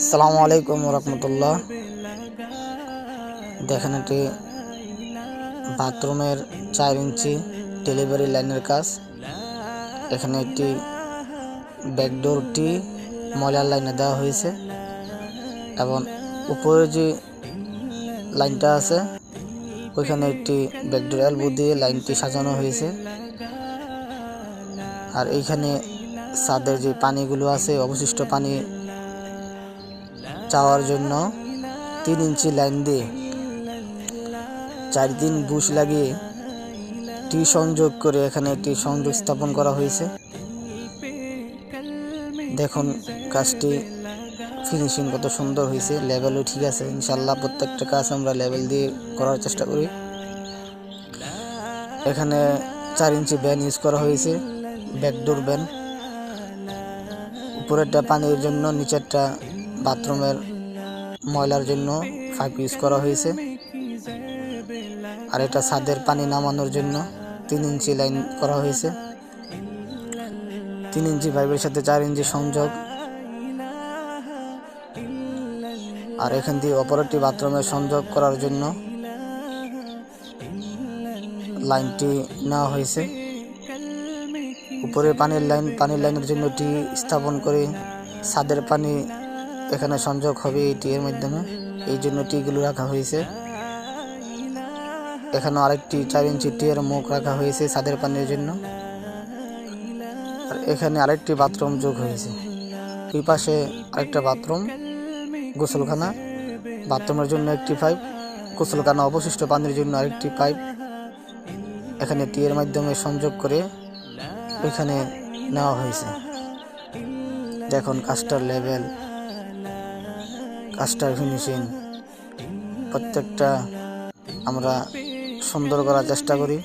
আসসালামু আলাইকুম রহমতুল্লাহ। দেখেন এটি বাথরুমের চার ইঞ্চি ডেলিভারি লাইনের কাজ। এখানে একটি ব্যাকডোরটি ময়লার লাইনে দেওয়া হয়েছে এবং উপরে যে লাইনটা আছে, ওইখানে একটি ব্যাকডোর এলবো দিয়ে লাইনটি সাজানো হয়েছে। আর এইখানে ছাদের যে পানিগুলো আছে, অবশিষ্ট পানি যাওয়ার জন্য তিন ইঞ্চি লাইন দিয়ে চার দিন বুশ লাগিয়ে টি সংযোগ করে এখানে একটি সংযোগ স্থাপন করা হয়েছে। দেখুন, কাজটি ফিনিশিং কত সুন্দর হয়েছে লেভেলও ঠিক আছে ইনশাল্লাহ প্রত্যেকটা কাজ আমরা লেভেল দিয়ে করার চেষ্টা করি। এখানে চার ইঞ্চি ব্যান ইউজ করা হয়েছে ব্যাকডোর ব্যান উপরেরটা পানির জন্য, নিচেরটা বাথরুমের ময়লার জন্য পাইপ ইউজ করা হয়েছে। আর এটা ছাদের পানি নামানোর জন্য তিন ইঞ্চি লাইন করা হয়েছে। তিন ইঞ্চি পাইপের সাথে চার ইঞ্চি সংযোগ। আর এখান দিয়ে অপর বাথরুমের সংযোগ করার জন্য লাইনটি নেওয়া হয়েছে। উপরে পানির লাইন পানির লাইনের জন্য টি স্থাপন করে ছাদের পানি এখানে সংযোগ হবে এই টি এর মাধ্যমে। এই জন্য টিগুলো রাখা হয়েছে। এখানে আরেকটি চার ইঞ্চি টি এর মুখ রাখা হয়েছে ছাদের পানির জন্য। আর এখানে আরেকটি বাথরুম যোগ হয়েছে। এই পাশে আরেকটা বাথরুম, গোসলখানা, বাথরুমের জন্য একটি পাইপ, গোসলখানা অবশিষ্ট পানির জন্য আরেকটি পাইপ। এখানে টি এর মাধ্যমে সংযোগ করে ওইখানে নেওয়া হয়েছে। দেখুন কাস্টার লেভেল। কাজটার ফিনিশিং প্রত্যেকটা আমরা সুন্দর করার চেষ্টা করি।